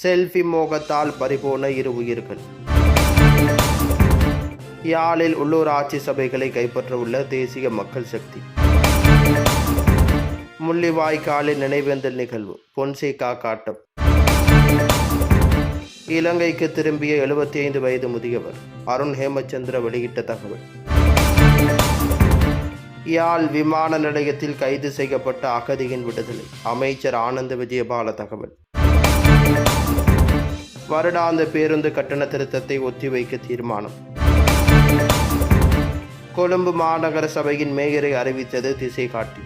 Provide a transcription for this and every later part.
Selfie மோகத்தால் பறிபோன இரு உயிர்கள். யாழில் உள்ளூராட்சி சபைகளை கைப்பற்றவுள்ள தேசிய மக்கள் சக்தி. முள்ளிவாய்க்காலில் நினைவேந்தல் நிகழ்வு பொன்சேகா காட்டம். இலங்கைக்கு திரும்பிய எழுபத்தி ஐந்து வயது முதியவர் அருண் ஹேமச்சந்திர வெளியிட்ட தகவல். யாழ் விமான நிலையத்தில் கைது செய்யப்பட்ட அகதியின் விடுதலை அமைச்சர் ஆனந்த விஜயபால தகவல். வருடாந்த பேருந்து கட்டண திருத்தத்தை ஒத்திவைக்க தீர்மானம். கொழும்பு மாநகர சபையின் மேயரை அறிவித்தது திசை காட்டி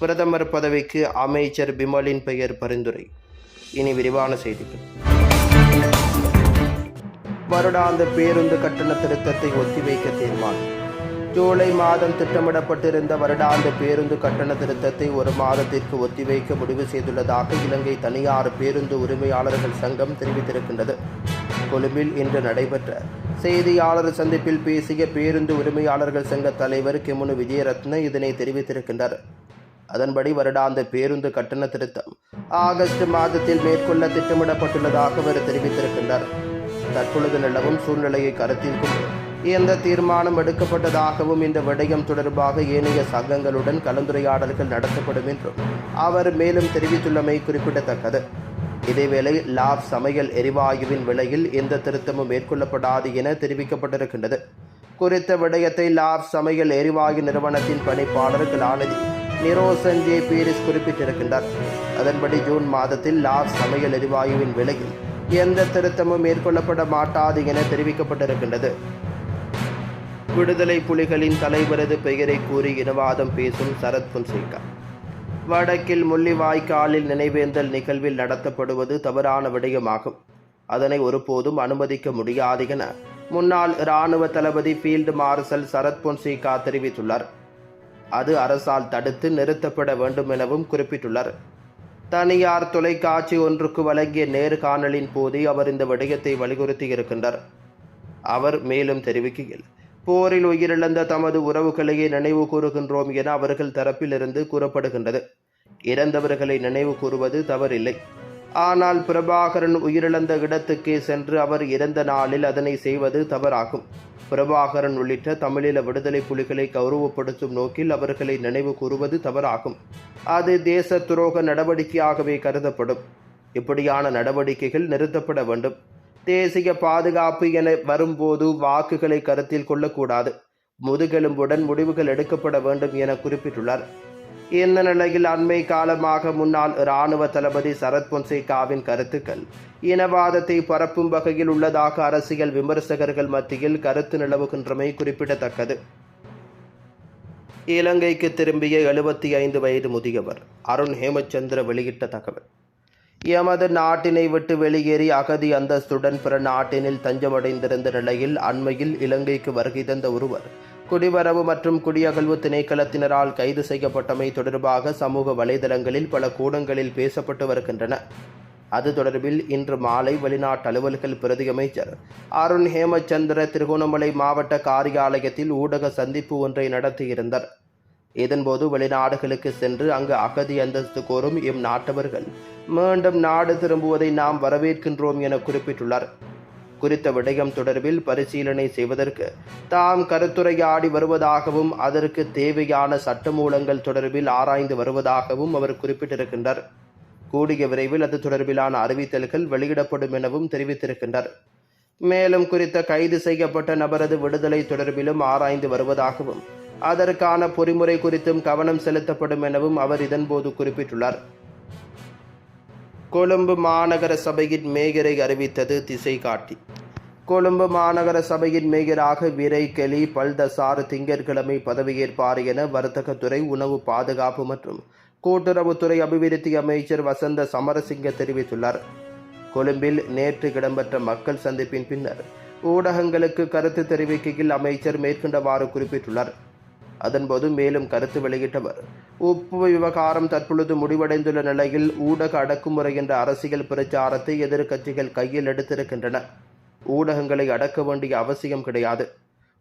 பிரதமர் பதவிக்கு அமைச்சர் பிமலின் பெயர் பரிந்துரை. இனி விரிவான செய்திகள். வருடாந்த பேருந்து கட்டண திருத்தத்தை ஒத்திவைக்க தீர்மானம். ஜூலை மாதம் திட்டமிடப்பட்டிருந்த வருடாந்த பேருந்து கட்டண திருத்தத்தை ஒரு மாதத்திற்கு ஒத்திவைக்க முடிவு செய்துள்ளதாக இலங்கை தனியார் பேருந்து உரிமையாளர்கள் சங்கம் தெரிவித்திருக்கின்றது. கொழும்பில் இன்று நடைபெற்ற செய்தியாளர் சந்திப்பில் பேசிய பேருந்து உரிமையாளர்கள் சங்க தலைவர் கிமுனு விஜயரத்ன இதனை தெரிவித்திருக்கின்றார். அதன்படி வருடாந்த பேருந்து கட்டண திருத்தம் ஆகஸ்ட் மாதத்தில் மேற்கொள்ள திட்டமிடப்பட்டுள்ளதாக அவர் தெரிவித்திருக்கின்றார். தற்பொழுது நிலவும் சூழ்நிலையை கருத்தில் கொண்டு எந்த தீர்மானம் எடுக்கப்பட்டதாகவும் இந்த விடயம் தொடர்பாக ஏனைய சங்கங்களுடன் கலந்துரையாடல்கள் நடத்தப்படும் என்றும் அவர் மேலும் தெரிவித்துள்ளமை குறிப்பிடத்தக்கது. இதேவேளை லாப் சமையல் எரிவாயுவின் விலையில் எந்த திருத்தமும் மேற்கொள்ளப்படாது என தெரிவிக்கப்பட்டிருக்கின்றது. குறித்த விடயத்தை லாப் சமையல் எரிவாயு நிறுவனத்தின் பணிப்பாளர் கலாநிதி நிரோசன் ஜே. பீரிஸ் குறிப்பிட்டிருக்கின்றார். அதன்படி ஜூன் மாதத்தில் லாப் சமையல் எரிவாயுவின் விலையில் எந்த திருத்தமும் மேற்கொள்ளப்பட மாட்டாது என தெரிவிக்கப்பட்டிருக்கின்றது. விடுதலை புலிகளின் தலைவரது பெயரை கூறி இனவாதம் பேசும் சரத் பொன்சேகா. வடக்கில் முள்ளிவாய்க்காலில் நினைவேந்தல் நிகழ்வில் நடத்தப்படுவது தவறான விடயமாகும். அதனை ஒருபோதும் அனுமதிக்க முடியாது என முன்னாள் இராணுவ தளபதி ஃபீல்டு மார்ஷல் சரத் பொன்சேகா தெரிவித்துள்ளார். அது அரசால் தடுத்து நிறுத்தப்பட வேண்டும் எனவும் குறிப்பிட்டுள்ளார். தனியார் தொலைக்காட்சி ஒன்றுக்கு வழங்கிய நேர்காணலின் போதே அவர் இந்த விடயத்தை வலியுறுத்தியிருக்கின்றார் அவர் மேலும் தெரிவிக்கையில் போரில் உயிரிழந்த தமது உறவுகளையே நினைவு கூறுகின்றோம் என அவர்கள் தரப்பிலிருந்து கூறப்படுகின்றது. இறந்தவர்களை நினைவு கூறுவது தவறில்லை. ஆனால் பிரபாகரன் உயிரிழந்த இடத்துக்கே சென்று அவர் இறந்த நாளில் அதனை செய்வது தவறாகும். பிரபாகரன் உள்ளிட்ட தமிழீழ விடுதலை புலிகளை கௌரவப்படுத்தும் நோக்கில் அவர்களை நினைவு கூறுவது தவறாகும். அது தேச துரோக நடவடிக்கையாகவே கருதப்படும். இப்படியான நடவடிக்கைகள் நிறுத்தப்பட வேண்டும். தேசிய பாதுகாப்பு என வரும்போது வாக்குகளை கருத்தில் கொள்ளக்கூடாது. முதுகெலும்புடன் முடிவுகள் எடுக்கப்பட வேண்டும் என குறிப்பிட்டுள்ளார். இந்த நிலையில் அண்மை காலமாக முன்னாள் இராணுவ தளபதி சரத் பொன்சேகாவின் கருத்துக்கள் இனவாதத்தை பரப்பும் வகையில் உள்ளதாக அரசியல் விமர்சகர்கள் மத்தியில் கருத்து நிலவுகின்றமை குறிப்பிடத்தக்கது. இலங்கைக்கு திரும்பிய எழுபத்தி ஐந்து வயது முதியவர் அருண் ஹேமச்சந்திர வெளியிட்ட தகவல். எமது நாட்டினை விட்டு வெளியேறி அகதி அந்தஸ்துடன் பிற நாட்டினில் தஞ்சமடைந்திருந்த நிலையில் அண்மையில் இலங்கைக்கு வருகை தந்த ஒருவர் குடிவரவு மற்றும் குடியகழ்வு திணைக்களத்தினரால் கைது செய்யப்பட்டமை தொடர்பாக சமூக வலைதளங்களில் பல கூடங்களில் பேசப்பட்டு வருகின்றன அது தொடர்பில் இன்று மாலை வெளிநாட்டு அலுவல்கள் பிரதி அமைச்சர் அருண் ஹேமச்சந்திர திருகோணமலை மாவட்ட காரியாலயத்தில் ஊடக சந்திப்பு ஒன்றை நடத்தியிருந்தார். இதன்போது வெளிநாடுகளுக்கு சென்று அங்கு அகதி அந்தஸ்து கோரும் இம் நாட்டவர்கள். மீண்டும் நாடு திரும்புவதை நாம் வரவேற்கின்றோம் என குறிப்பிட்டுள்ளார். குறித்த விடயம் தொடர்பில் பரிசீலனை செய்வதற்கு தாம் கருத்துரையாடி வருவதாகவும் அதற்கு தேவையான சட்டமூலங்கள் தொடர்பில் ஆராய்ந்து வருவதாகவும் அவர் குறிப்பிட்டிருக்கின்றார். கூடிய விரைவில் அது தொடர்பிலான அறிவித்தல்கள் வெளியிடப்படும் எனவும் தெரிவித்திருக்கின்றார். மேலும் குறித்த கைது செய்யப்பட்ட நபரது விடுதலை தொடர்பிலும் ஆராய்ந்து வருவதாகவும் அதற்கான பொறிமுறை குறித்தும் கவனம் செலுத்தப்படும் எனவும் அவர் இதன்போது குறிப்பிட்டுள்ளார். கொழும்பு மாநகர சபையின் மேயரை அறிவித்தது திசை காட்டி. கொழும்பு மாநகர சபையின் மேயராக விரை கெலி பல்தசார் திங்கட்கிழமை பதவியேற்பார் என வர்த்தகத்துறை உணவு பாதுகாப்பு மற்றும் கூட்டுறவுத்துறை அபிவிருத்தி அமைச்சர் வசந்த சமரசிங்க தெரிவித்துள்ளார். கொழும்பில் நேற்று இடம்பெற்ற மக்கள் சந்திப்பின் பின்னர் ஊடகங்களுக்கு கருத்து தெரிவிக்கையில் அமைச்சர் மேற்கொண்டவாறு குறிப்பிட்டுள்ளார். அதன்போது மேலும் கருத்து வெளியிட்டவர். உப்பு விவகாரம் தற்பொழுது முடிவடைந்துள்ள நிலையில் ஊடக அடக்குமுறை என்ற அரசியல் பிரச்சாரத்தை எதிர்க்கட்சிகள் கையில் எடுத்திருக்கின்றன. ஊடகங்களை அடக்க வேண்டிய அவசியம் கிடையாது.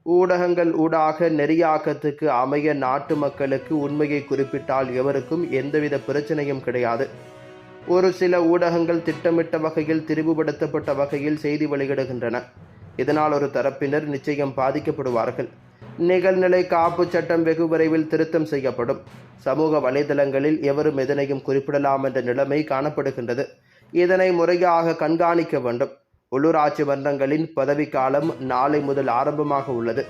ஊடகங்கள் ஊடாக நெறியாக்கத்துக்கு அமைய நாட்டு மக்களுக்கு உண்மையை குறிப்பிட்டால் எவருக்கும் எந்தவித பிரச்சனையும் கிடையாது. ஒரு சில ஊடகங்கள் திட்டமிட்ட வகையில் திரிவுபடுத்தப்பட்ட வகையில் செய்தி வெளியிடுகின்றன. இதனால் ஒரு தரப்பினர் நிச்சயம் பாதிக்கப்படுவார்கள். நிகழ்நிலை காப்பு சட்டம் வெகு விரைவில் திருத்தம் செய்யப்படும். சமூக வலைதளங்களில் எவரும் எதனையும் குறிப்பிடலாம் என்ற நிலைமை காணப்படுகின்றது. இதனை முறையாக கண்காணிக்க வேண்டும். உள்ளூராட்சி மன்றங்களின் பதவிக்காலம் நாளை முதல் ஆரம்பமாக உள்ளது.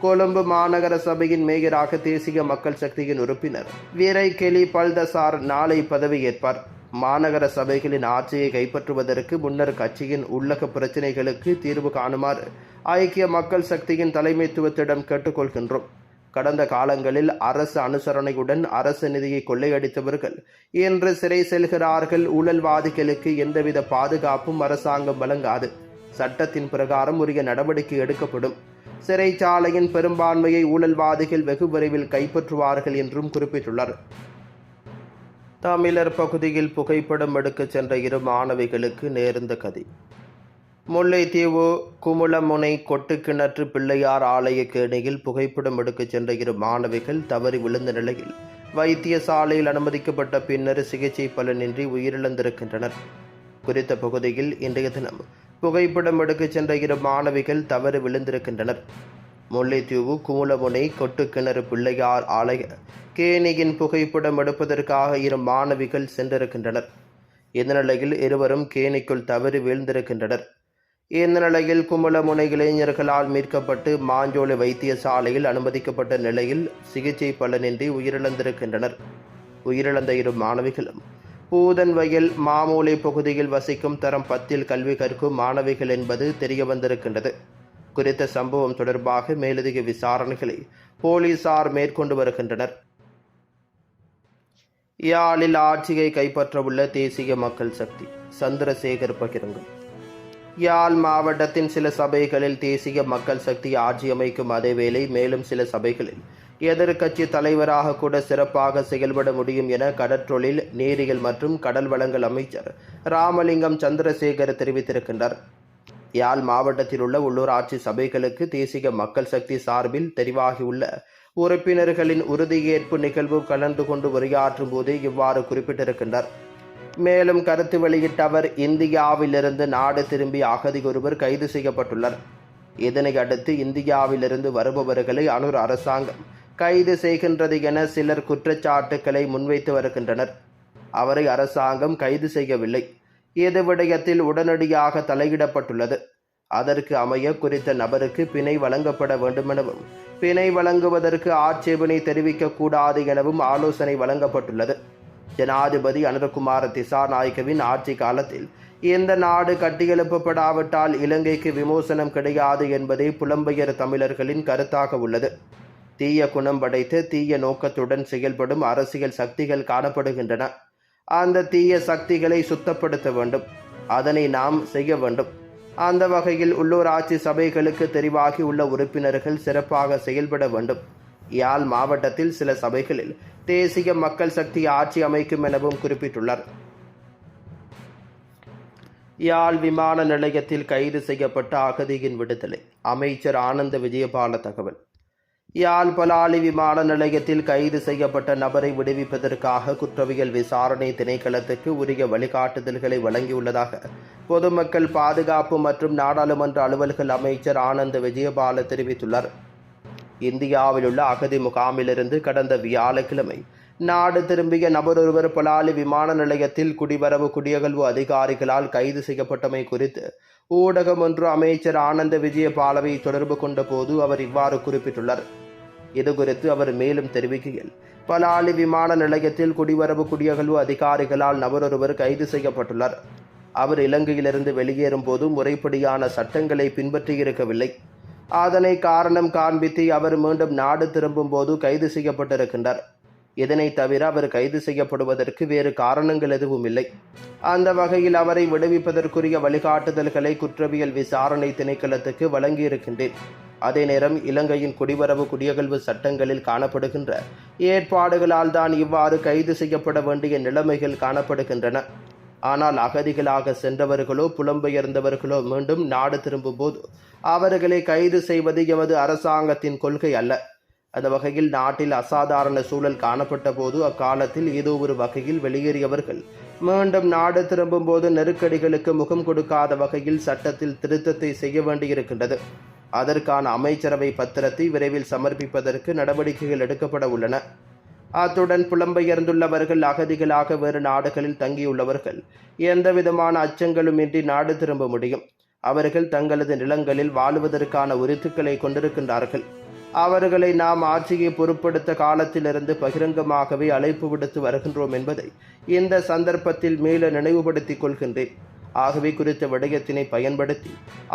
கொழும்பு மாநகர சபையின் மேயராக தேசிய மக்கள் சக்தியின் உறுப்பினர் வீரை கெலி பல்தசார் நாளை பதவியேற்பார் மாநகர சபைகளின் ஆட்சியை கைப்பற்றுவதற்கு முன்னர் கட்சியின் உள்ளக பிரச்சினைகளுக்கு தீர்வு காணுமாறு ஐக்கிய மக்கள் சக்தியின் தலைமைத்துவத்திடம் கேட்டுக்கொள்கின்றோம். கடந்த காலங்களில் அரசு அனுசரணையுடன் அரசு நிதியை கொள்ளையடித்தவர்கள் இன்று சிறை செல்கிறார்கள். ஊழல்வாதிகளுக்கு எந்தவித பாதுகாப்பும் அரசாங்கம் வழங்காது. சட்டத்தின் பிரகாரம் உரிய நடவடிக்கை எடுக்கப்படும். சிறைச்சாலையின் பெரும்பான்மையை ஊழல்வாதிகள் வெகு விரைவில் கைப்பற்றுவார்கள் என்றும் குறிப்பிட்டுள்ளார். தமிழர் பகுதியில் புகைப்படம் எடுக்கச் சென்ற இரு மாணவிகளுக்கு நேர்ந்த கதி. முல்லைத்தீவு குமுளமுனை கொட்டுக்கிணற்று பிள்ளையார் ஆலய கேணியில் புகைப்படம் எடுக்கச் சென்ற இரு மாணவிகள் தவறி விழுந்த நிலையில் வைத்தியசாலையில் அனுமதிக்கப்பட்ட பின்னர் சிகிச்சை பலனின்றி உயிரிழந்திருக்கின்றனர். குறித்த பகுதியில் இன்றைய தினம் புகைப்படம் எடுக்கச் சென்ற இரு மாணவிகள் தவறு விழுந்திருக்கின்றனர். முல்லைத்தீவு குமுளமுனை கொட்டுக்கிணறு பிள்ளையார் ஆலய கேணியின் புகைப்படம் எடுப்பதற்காக இரு மாணவிகள் சென்றிருக்கின்றனர். இந்த நிலையில் இருவரும் கேணிக்குள் தவறி வீழ்ந்திருக்கின்றனர். இந்த நிலையில் குமுளமுனை இளைஞர்களால் மீட்கப்பட்டு மாஞ்சோலை வைத்தியசாலையில் அனுமதிக்கப்பட்ட நிலையில் சிகிச்சை பலனின்றி உயிரிழந்திருக்கின்றனர். உயிரிழந்த இரு மாணவிகளும் பூதன்வயல் மாமூலை பகுதியில் வசிக்கும் தரம் பத்தில் கல்வி கற்கும் மாணவிகள் என்பது தெரிய வந்திருக்கின்றது குறித்த சம்பவம் தொடர்பாக மேலதிக விசாரணைகளை போலீசார் மேற்கொண்டு வருகின்றனர். யாழில் ஆட்சியை கைப்பற்றவுள்ள தேசிய மக்கள் சக்தி சந்திரசேகர் பகிரங்கம். யாழ் மாவட்டத்தின் சில சபைகளில் தேசிய மக்கள் சக்தி ஆட்சி அமைக்கும் அதேவேளை மேலும் சில சபைகளில் எதிர்க்கட்சி தலைவராக கூட சிறப்பாக செயல்பட முடியும் என கடற்றொழில் நீரியல் மற்றும் கடல் வளங்கள் அமைச்சர் ராமலிங்கம் சந்திரசேகர் தெரிவித்திருக்கின்றார். யாழ் மாவட்டத்தில் உள்ள உள்ளூராட்சி சபைகளுக்கு தேசிய மக்கள் சக்தி சார்பில் தெரிவாகியுள்ள உறுப்பினர்களின் உறுதியேற்பு நிகழ்வு கலந்து கொண்டு உரையாற்றும் போது இவ்வாறு குறிப்பிட்டிருக்கின்றார். மேலும் கருத்து வெளியிட்ட அவர் இந்தியாவிலிருந்து நாடு திரும்பிய அகதி ஒருவர் கைது செய்யப்பட்டுள்ளார். இதனை அடுத்து இந்தியாவிலிருந்து வருபவர்களை அனுர் அரசாங்கம் கைது செய்கின்றது என சிலர் குற்றச்சாட்டுக்களை முன்வைத்து வருகின்றனர். அவரை அரசாங்கம் கைது செய்யவில்லை. இது விடயத்தில் உடனடியாக தலையிடப்பட்டுள்ளது. அதற்கு அமைய குறித்த நபருக்கு பிணை வழங்கப்பட வேண்டுமெனவும் பிணை வழங்குவதற்கு ஆட்சேபனை தெரிவிக்கக்கூடாது எனவும் ஆலோசனை வழங்கப்பட்டுள்ளது. ஜனாதிபதி அனுரகுமார திசாநாயக்கவின் ஆட்சி காலத்தில் இந்த நாடு கட்டியெழுப்பப்படாவிட்டால் இலங்கைக்கு விமோசனம் கிடையாது என்பதே புலம்பெயர் தமிழர்களின் கருத்தாக உள்ளது. தீய குணம் படைத்து தீய நோக்கத்துடன் செயல்படும் அரசியல் சக்திகள் காணப்படுகின்றன. அந்த தீய சக்திகளை சுத்தப்படுத்த வேண்டும். அதனை நாம் செய்ய வேண்டும். அந்த வகையில் உள்ளூராட்சி சபைகளுக்கு தெரிவாகி உள்ள உறுப்பினர்கள் சிறப்பாக செயல்பட வேண்டும். யாழ் மாவட்டத்தில் சில சபைகளில் தேசிய மக்கள் சக்தி ஆட்சி அமைக்கும் எனவும் குறிப்பிட்டுள்ளார். யாழ் விமான நிலையத்தில் கைது செய்யப்பட்ட அகதியின் விடுதலை. அமைச்சர் ஆனந்த விஜயபால தகவல். யாழ் பலாலி விமான நிலையத்தில் கைது செய்யப்பட்ட நபரை விடுவிப்பதற்காக குற்றவியல் விசாரணை திணைக்களத்துக்கு உரிய வழிகாட்டுதல்களை வழங்கியுள்ளதாக பொதுமக்கள் பாதுகாப்பு மற்றும் நாடாளுமன்ற அலுவல்கள் அமைச்சர் ஆனந்த விஜயபால தெரிவித்துள்ளார். இந்தியாவில் உள்ள அகதி முகாமிலிருந்து கடந்த வியாழக்கிழமை நாடு திரும்பிய நபரொருவர் பலாலி விமான நிலையத்தில் குடிவரவு குடியகழ்வு அதிகாரிகளால் கைது செய்யப்பட்டமை குறித்து ஊடகம் ஒன்று அமைச்சர் ஆனந்த விஜயபாலவை தொடர்பு கொண்ட போது அவர் இவ்வாறு குறிப்பிட்டுள்ளார். இதுகுறித்து அவர் மேலும் தெரிவிக்கையில் பலாலி விமான நிலையத்தில் குடிவரவு குடியகழ்வு அதிகாரிகளால் நபரொருவர் கைது செய்யப்பட்டுள்ளார். அவர் இலங்கையிலிருந்து வெளியேறும் போது முறைப்படியான சட்டங்களை பின்பற்றியிருக்கவில்லை. அதனை காரணம் காண்பித்து அவர் மீண்டும் நாடு திரும்பும் போது கைது செய்யப்பட்டிருக்கின்றார். இதனை தவிர அவர் கைது செய்யப்படுவதற்கு வேறு காரணங்கள் எதுவும் இல்லை. அந்த வகையில் அவரை விடுவிப்பதற்குரிய வழிகாட்டுதல்களை குற்றவியல் விசாரணை திணைக்களத்துக்கு வழங்கியிருக்கின்றேன். அதே நேரம் இலங்கையின் குடிவரவு குடியகழ்வு சட்டங்களில் காணப்படுகின்ற ஏற்பாடுகளால் தான் இவ்வாறு கைது செய்யப்பட வேண்டிய நிலைமைகள் காணப்படுகின்றன. ஆனால் அகதிகளாக சென்றவர்களோ புலம்பெயர்ந்தவர்களோ மீண்டும் நாடு திரும்பும்போது அவர்களை கைது செய்வது எமது அரசாங்கத்தின் கொள்கை அல்ல. அந்த வகையில் நாட்டில் அசாதாரண சூழல் காணப்பட்ட போது அக்காலத்தில் ஏதோ ஒரு வகையில் வெளியேறியவர்கள் மீண்டும் நாடு திரும்பும் போது நெருக்கடிகளுக்கு முகம் கொடுக்காத வகையில் சட்டத்தில் திருத்தத்தை செய்ய வேண்டியிருக்கின்றது. அதற்கான அமைச்சரவை பத்திரத்தை விரைவில் சமர்ப்பிப்பதற்கு நடவடிக்கைகள் எடுக்கப்பட உள்ளன. அத்துடன் புலம்பெயர்ந்துள்ளவர்கள் அகதிகளாக வேறு நாடுகளில் தங்கியுள்ளவர்கள். எந்தவிதமான அச்சங்களுமின்றி நாடு திரும்ப முடியும். அவர்கள் தங்களது நிலங்களில் வாழுவதற்கான உரித்துக்களை கொண்டிருக்கின்றார்கள். அவர்களை நாம் ஆட்சியை பொருட்படுத்த காலத்திலிருந்து பகிரங்கமாகவே அழைப்பு விடுத்து வருகின்றோம் என்பதை இந்த சந்தர்ப்பத்தில் மீள நினைவுபடுத்திக் கொள்கின்றேன். ஆகவே குறித்த விடயத்தினை பயன்படுத்தி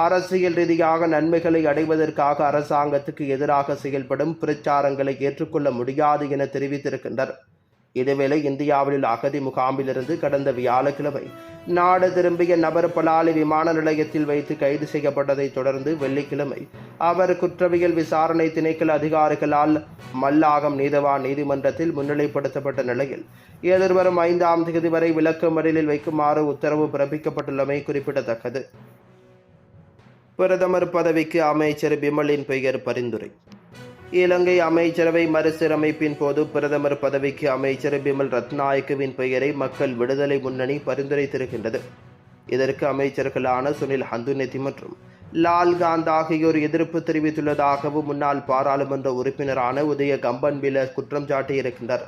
அரசியல் ரீதியாக நன்மைகளை அடைவதற்காக அரசாங்கத்துக்கு எதிராக செயல்படும் பிரச்சாரங்களை ஏற்றுக்கொள்ள முடியாது என தெரிவித்திருக்கின்றனர். இதேவேளை இந்தியாவில் அகதி முகாமிலிருந்து கடந்த வியாழக்கிழமை நாடு திரும்பிய நபர் பலாலி விமான நிலையத்தில் வைத்து கைது செய்யப்பட்டதை தொடர்ந்து வெள்ளிக்கிழமை அவர் குற்றவியல் விசாரணை திணைக்கள அதிகாரிகளால் மல்லாகம் நீதவான் நீதிமன்றத்தில் முன்னிலைப்படுத்தப்பட்ட நிலையில் எதிர்வரும் ஐந்தாம் தேதி வரை விளக்கமறியலில் வைக்குமாறு உத்தரவு பிறப்பிக்கப்பட்டுள்ளமை குறிப்பிடத்தக்கது. பிரதமர் பதவிக்கு அமைச்சர் பிமலின் பெயர் பரிந்துரை. இலங்கை அமைச்சரவை மறுசீரமைப்பின் போது பிரதமர் பதவிக்கு அமைச்சர் பிமல் ரத்நாயக்கவின் பெயரை மக்கள் விடுதலை முன்னணி பரிந்துரைத்திருக்கின்றது. இதற்கு அமைச்சர்களான சுனில் ஹந்துநெத்தி மற்றும் லால்காந்த் ஆகியோர் எதிர்ப்பு தெரிவித்துள்ளதாகவும் முன்னாள் பாராளுமன்ற உறுப்பினரான உதய கம்பன்பில குற்றம் சாட்டியிருக்கின்றனர்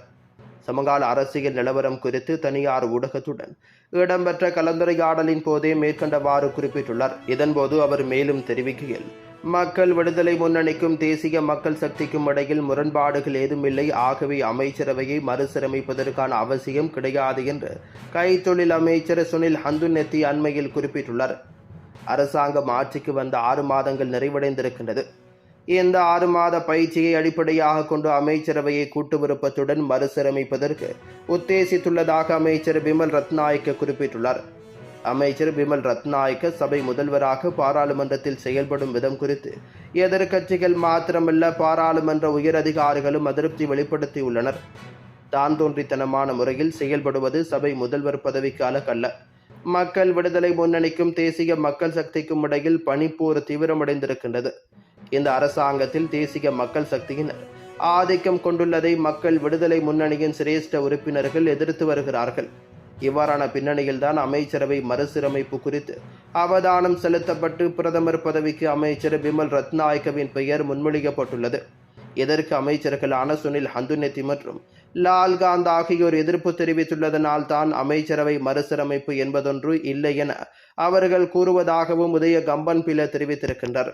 சமகால அரசியல் நிலவரம் குறித்து தனியார் ஊடகத்துடன் இடம்பெற்ற கலந்துரையாடலின் போதே மேற்கண்டவாறு குறிப்பிட்டுள்ளார். இதன்போது அவர் மேலும் தெரிவிக்கையில் மக்கள் விடுதலை முன்னணிக்கும் தேசிய மக்கள் சக்திக்கும் இடையில் முரண்பாடுகள் ஏதுமில்லை. ஆகவே அமைச்சரவையை மறுசீரமைப்பதற்கான அவசியம் கிடையாது என்று கைத்தொழில் அமைச்சர் சுனில் ஹந்துநெத்தி அண்மையில் குறிப்பிட்டுள்ளார். அரசாங்கம் ஆட்சிக்கு வந்த ஆறு மாதங்கள் நிறைவடைந்திருக்கின்றது. இந்த ஆறு மாத பயிற்சியை அடிப்படையாக கொண்டு அமைச்சரவையை கூட்டு விருப்பத்துடன் மறுசீரமைப்பதற்கு உத்தேசித்துள்ளதாக அமைச்சர் பிமல் ரத்நாயக்க குறிப்பிட்டுள்ளார். அமைச்சர் விமல் ரத்நாயக்க சபை முதல்வராக பாராளுமன்றத்தில் செயல்படும் விதம் குறித்து. எதிர்க்கட்சிகள் மாத்திரமல்ல பாராளுமன்ற உயரதிகாரிகளும் அதிருப்தி வெளிப்படுத்தியுள்ளனர். தான் தோன்றித்தனமான முறையில் செயல்படுவது சபை முதல்வர் பதவிக்கு அழகல்ல. மக்கள் விடுதலை முன்னணிக்கும் தேசிய மக்கள் சக்திக்கும் இடையில் பனிப்போர் தீவிரமடைந்திருக்கின்றது. இந்த அரசாங்கத்தில் தேசிய மக்கள் சக்தியினர் ஆதிக்கம் கொண்டுள்ளதை மக்கள் விடுதலை முன்னணியின் சிரேஷ்ட உறுப்பினர்கள் எதிர்த்து வருகிறார்கள். இவ்வாறான பின்னணியில்தான் அமைச்சரவை மறுசீரமைப்பு குறித்து அவதானம் செலுத்தப்பட்டு பிரதமர் பதவிக்கு அமைச்சர் பிமல் ரத்நாயக்கவின் பெயர் முன்மொழியப்பட்டுள்ளது. இதற்கு அமைச்சர்களான சுனில் ஹந்துநெத்தி மற்றும் லால்காந்த் ஆகியோர் எதிர்ப்பு தெரிவித்துள்ளதனால் தான் அமைச்சரவை மறுசீரமைப்பு என்பதொன்று இல்லை என அவர்கள் கூறுவதாகவும் உதய கம்பன் பில தெரிவித்திருக்கின்றனர்